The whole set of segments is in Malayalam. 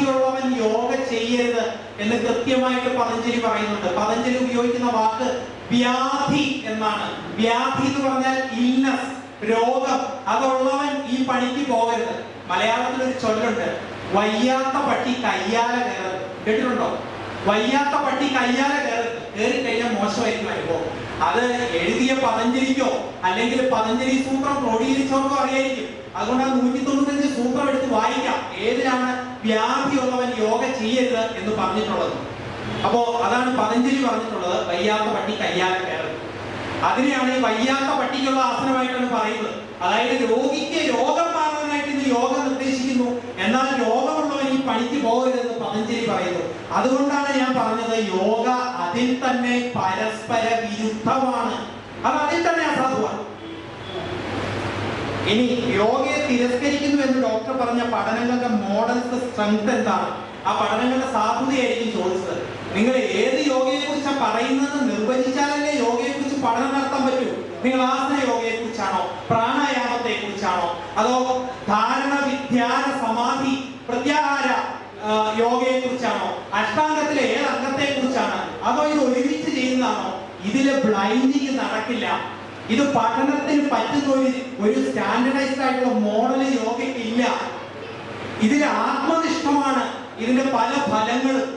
ആധിയുള്ളവൻ യോഗ ചെയ്യരുത് എന്ന് കൃത്യമായിട്ട് പതഞ്ജലി പറയുന്നുണ്ട്. പതഞ്ജലി ഉപയോഗിക്കുന്ന വാക്ക് വ്യാധി എന്നാണ്. വ്യാധി എന്ന് പറഞ്ഞാൽ ഇല്ലസ് രോഗം. അതുള്ളവൻ ഈ പണിക്ക് പോകരുത്. മലയാളത്തിൽ ഒരു ചൊല്ലുണ്ട്. വയ്യാത്ത പട്ടി കയ്യാല കയറരുത്. കേട്ടിട്ടുണ്ടോ? വയ്യാത്ത പട്ടി കയ്യാല കയറരുത്. കയറി കഴിഞ്ഞാൽ മോശമായിട്ട് വരുമോ അത് എഴുതിയ പതഞ്ജലിക്കോ അല്ലെങ്കിൽ പതഞ്ജലി സൂത്രം ക്രോഡീകരിച്ചവർക്കോ അറിയായിരിക്കും. അതുകൊണ്ട് ആ നൂറ്റി തൊണ്ണൂറ്റഞ്ച് സൂത്രം എടുത്ത് വായിക്കാം. ഏതിലാണ് വ്യാധിയുള്ളവൻ യോഗ ചെയ്യരുത് എന്ന് പറഞ്ഞിട്ടുള്ളത്. അപ്പോ അതാണ് പതഞ്ജലി പറഞ്ഞിട്ടുള്ളത് വയ്യാത്ത പട്ടി കയ്യാല കയറരുത്. അതിനെയാണ് ഈ വയ്യാത്ത പട്ടിക്കുള്ള ആസനമായിട്ടാണ് പറയുന്നത്. അതായത് രോഗിക്ക് രോഗം മാറാനായിട്ട് ഇത് യോഗ നിർദ്ദേശിക്കുന്നു. എന്നാൽ രോഗമുള്ളവൻ ഈ പണിക്ക് പോകരുതെന്ന് പതഞ്ജലി പറയുന്നു. അതുകൊണ്ടാണ് ഞാൻ പറഞ്ഞത് യോഗ അതിൽ തന്നെ പരസ്പര വിരുദ്ധമാണ്. അത് അതിൽ ഇനി യോഗയെ തിരസ്കരിക്കുന്നു എന്ന് ഡോക്ടർ പറഞ്ഞ പഠനങ്ങളുടെ മോഡൽസ് സ്ട്രെങ്ത് എന്താണ്? ആ പഠനങ്ങളുടെ സാധുതയായിരിക്കും ചോദിച്ചത്. നിങ്ങൾ ഏത് യോഗയെ കുറിച്ചാണ് പറയുന്നത് നിർവചിച്ചാലല്ലേ യോഗയെ കുറിച്ച് പഠനം നടത്താൻ പറ്റൂ? നിങ്ങൾ ആസന യോഗയെ കുറിച്ചാണോ പ്രാണായാമത്തെ കുറിച്ചാണോ അതോ ധാരണ വിദ്യാന സമാധി പ്രത്യാഹാര യോഗയെ കുറിച്ചാണോ അഷ്ടാംഗത്തിലെ ഏത് അംഗത്തെ കുറിച്ചാണ് അതോ ഇത് ഒരുമിച്ച് ചെയ്യുന്നതാണോ? ഇതിലെ ബ്ലൈൻഡിങ് നടക്കില്ല. ഇത് പഠനത്തിന് ഒരു സ്റ്റാൻഡേർഡൈസ്ഡ് ആയിട്ടുള്ള മോഡൽ യോഗയ്ക്ക് ഇല്ല. ഇതിൽ ആത്മനിഷ്ഠമാണ് ഇതിന്റെ പല ഫലങ്ങളും.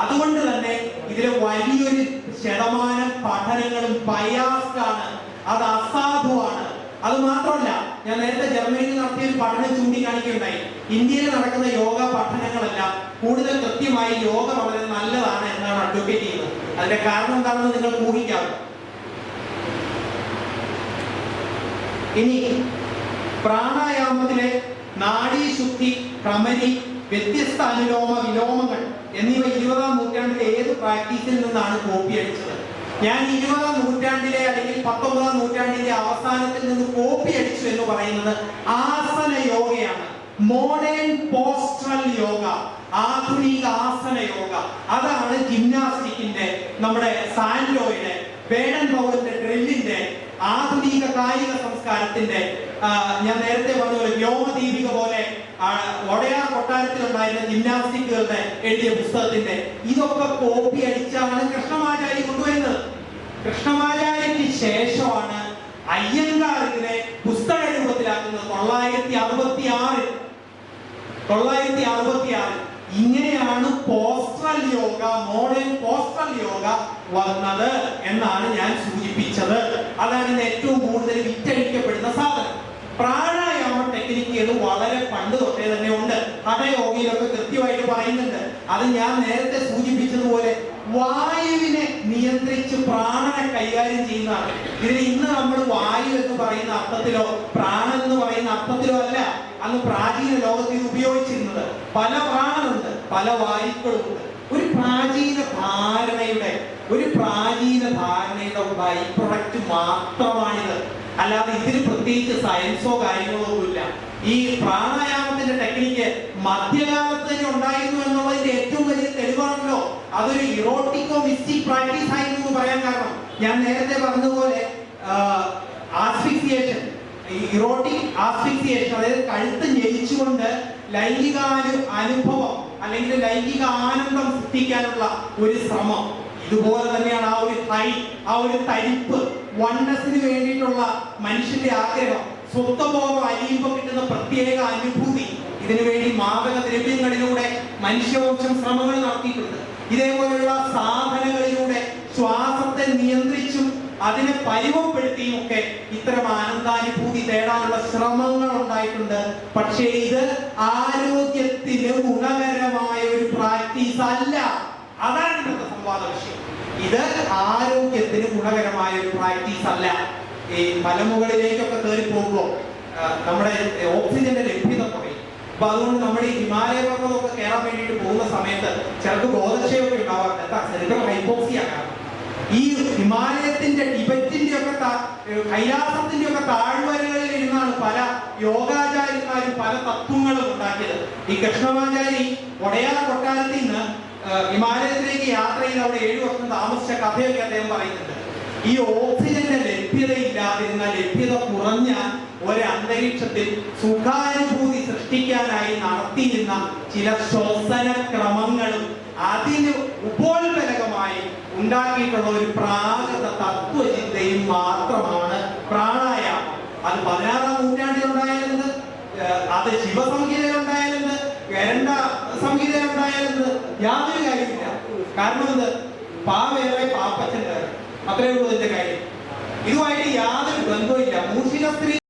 അതുകൊണ്ട് തന്നെ ഇതിലെ വലിയൊരു ശതമാനം പഠനങ്ങളും ബയാസ്ഡ് ആണ്. അത് അസാധുവാണ്. അത് മാത്രമല്ല ഞാൻ നേരത്തെ ജർമ്മനിയിൽ നടത്തിയ ഒരു പഠനം ചൂണ്ടിക്കാണിക്കുകയുണ്ടായി. ഇന്ത്യയിൽ നടക്കുന്ന യോഗ പഠനങ്ങളെല്ലാം കൂടുതൽ കൃത്യമായി യോഗ വളരെ നല്ലതാണ് എന്നാണ് അഡ്വക്കേറ്റ് ചെയ്യുന്നത്. അതിന്റെ കാരണം എന്താണെന്ന് നിങ്ങൾ ഊഹിക്കാം. ഇനി പ്രാണായാമത്തിലെ നാഡീശുദ്ധി ഭ്രമരി വ്യത്യസ്ത അനുലോമ വിലോമങ്ങൾ എന്നിവ ഇരുപതാം നൂറ്റാണ്ടിലെ ഏത് പ്രാക്ടീസിൽ നിന്നാണ് കോപ്പി അടിച്ചത് ഞാൻ ഇരുപതാം നൂറ്റാണ്ടിലെ അല്ലെങ്കിൽ പത്തൊമ്പതാം നൂറ്റാണ്ടിന്റെ അവസാനത്തിൽ നിന്ന് കോപ്പി അടിച്ചു എന്ന് പറയുന്നത് ആസന യോഗയാണ്. മോഡേൺ പോസ്റ്ററൽ യോഗ ആധുനിക ആസന യോഗ. അതാണ് ജിംനാസ്റ്റിക്കിന്റെ നമ്മുടെ സാൻഡോയുടെ ബേഡൻ ഭവന്റെ ഡ്രില്ലിന്റെ ആധുനിക കായിക സംസ്കാരത്തിന്റെ ഞാൻ നേരത്തെ പറഞ്ഞ പോലെ വ്യോമദീപിക പോലെ ഒടയാർ കൊട്ടാരത്തിലുണ്ടായിരുന്ന ജിംനാസ്റ്റിക്കുകളുടെ എഴുതിയ പുസ്തകത്തിന്റെ ഇതൊക്കെ കോപ്പി അടിച്ചാണ് കൃഷ്ണമാചാരി കൊണ്ടുവരുന്നത്. കൃഷ്ണമാചാര്യക്ക് ശേഷമാണ് അയ്യങ്കാറിനെ പുസ്തക രൂപത്തിലാക്കുന്നത് തൊള്ളായിരത്തി അറുപത്തി ആറിൽ തൊള്ളായിരത്തി അറുപത്തി ആറിൽ ഇങ്ങനെയാണ് യോഗ മോഡേൺ പോസ്റ്റൽ യോഗ വന്നത് എന്നാണ് ഞാൻ സൂചിപ്പിച്ചത്. അതാണ് ഇന്ന് ഏറ്റവും കൂടുതൽ വിറ്റഴിക്കപ്പെടുന്ന സാധനം. പ്രാണായാമ ടെക്നിക്കുകൾ വളരെ പണ്ട് തൊട്ടേ തന്നെ ഉണ്ട്. ഹഠയോഗയിലൊക്കെ കൃത്യമായിട്ട് പറയുന്നുണ്ട്. അത് ഞാൻ നേരത്തെ സൂചിപ്പിച്ചതുപോലെ വായുവിനെ നിയന്ത്രിച്ച് പ്രാണനെ കൈകാര്യം ചെയ്യുന്നതാണ്. ഇതിന് ഇന്ന് നമ്മൾ വായു എന്ന് പറയുന്ന അർത്ഥത്തിലോ പ്രാണൻ എന്ന് പറയുന്ന അർത്ഥത്തിലോ അല്ല അന്ന് പ്രാചീന ലോകത്തിൽ ഉപയോഗിച്ചിരുന്നത്. പല പ്രാണനുണ്ട് പല വായുക്കളുമുണ്ട്. ഒരു പ്രാചീന ധാരണയുടെ ഒരു പ്രാചീന ധാരണയുടെ ബൈ പ്രൊഡക്റ്റ് മാത്രമാണിത്. അല്ലാതെ ഇതിന് പ്രത്യേകിച്ച് സയൻസോ കാര്യങ്ങളോ ഒന്നുമില്ല. ഈ പ്രാണായാമത്തിന്റെ ടെക്നിക്ക് മധ്യകാലത്ത് തന്നെ ഉണ്ടായിരുന്നു എന്നുള്ളതിന്റെ ഏറ്റവും വലിയ തെളിവാണല്ലോ. അതൊരു ഇറോട്ടിക്കോ മിസ്റ്റിക് പ്രാക്ടീസ് ആയിരുന്നു എന്ന് പറയാൻ കാരണം. ഞാൻ നേരത്തെ പറഞ്ഞതുപോലെ ആസ്ഫിക്സിയേഷൻ ഇറോട്ടിക് ആസ്ഫിക്സിയേഷൻ അതായത് കഴുത്ത് ഞെരിച്ചുകൊണ്ട് ലൈംഗിക അനുഭവം അല്ലെങ്കിൽ ലൈംഗിക ആനന്ദം സൃഷ്ടിക്കാനുള്ള ഒരു ശ്രമം. ഇതുപോലെ തന്നെയാണ് ആ ഒരു ഹൈ ആ ഒരു തരിപ്പ് വണ്ണസിന് വേണ്ടിയിട്ടുള്ള മനുഷ്യന്റെ ആഗ്രഹം. സ്വത്വബോധം അലിയുമ്പോൾ കിട്ടുന്ന പ്രത്യേക അനുഭൂതി. ഇതിനുവേണ്ടി മാദക ദ്രവ്യങ്ങളിലൂടെ മനുഷ്യവംശം ശ്രമങ്ങൾ നടത്തിയിട്ടുണ്ട്. ഇതേപോലെയുള്ള സാധനങ്ങളിലൂടെ ശ്വാസത്തെ നിയന്ത്രിച്ചും അതിനെ പരിമപ്പെടുത്തിയും ഒക്കെ ഇത്തരം ആനന്ദാനുഭൂതി തേടാനുള്ള ശ്രമങ്ങൾ ഉണ്ടായിട്ടുണ്ട്. പക്ഷേ ഇത് ആരോഗ്യത്തിന് ഗുണകരമായ ഒരു പ്രാക്ടീസ് അല്ല. അതാണ് ഇന്നത്തെ സംവാദ വിഷയം. ഇത് ആരോഗ്യത്തിന് ഗുണകരമായ ഒരു പ്രാക്ടീസ് അല്ല. ഈ മലമുകളിലേക്കൊക്കെ കയറി പോകുമ്പോൾ നമ്മുടെ ഓക്സിജന്റെ ലഭ്യത കുറയും. അപ്പൊ അതുകൊണ്ട് നമ്മുടെ ഈ ഹിമാലയ പർവതമൊക്കെ കയറാൻ വേണ്ടിയിട്ട് പോകുന്ന സമയത്ത് ചിലർക്ക് ബോധക്ഷയമൊക്കെ ഉണ്ടാവാറുണ്ട്. എന്താ കാരണം ഈ ഹിമാലയത്തിന്റെ ടിബറ്റിന്റെ ഒക്കെ കൈലാസത്തിന്റെ ഒക്കെ താഴ്വരകളിൽ ഇരുന്നാണ് പല യോഗാചാര്യന്മാരും പല തത്വങ്ങളും ഉണ്ടാക്കിയത്. ഈ കൃഷ്ണമാചാരി ഒടയാർ കൊട്ടാരത്തിൽ നിന്ന് ഹിമാലയത്തിലേക്ക് യാത്ര ചെയ്ത് അവിടെ ഏഴു വർഷം താമസിച്ച കഥയൊക്കെ അദ്ദേഹം പറയുന്നുണ്ട്. ഈ ഓക്സിജന്റെ ലഭ്യതയില്ലാതിരുന്ന ലഭ്യത കുറഞ്ഞ ഒരന്തരീക്ഷത്തിൽ സുഖാനുഭൂതി സൃഷ്ടിക്കാനായി നടത്തിയിരുന്ന ചില ശ്വസന ക്രമങ്ങളും അതിന് ഉപോത്ബലകമായി ഉണ്ടാക്കിയിട്ടുള്ള ഒരു പ്രാകൃത തത്വചിന്തയും മാത്രമാണ് പ്രാണായാമം. അത് പതിനാറാം നൂറ്റാണ്ടിൽ ഉണ്ടായിരുന്നത് അത് ശിവസംഹിതയിൽ ഉണ്ടായിരുന്നത് ഗരണ്ട ഉണ്ടായിരുന്നത് യാതൊരു കാര്യമില്ല. കാരണം എന്ത്? പാവേറെ പാപ്പച്ചൻ അത്രയേ അത്രേ ഉള്ളൂ ഇതിന്റെ കാര്യം. ഇതുമായിട്ട് യാതൊരു ബന്ധവുമില്ല. മൂഷിക സ്ത്രീ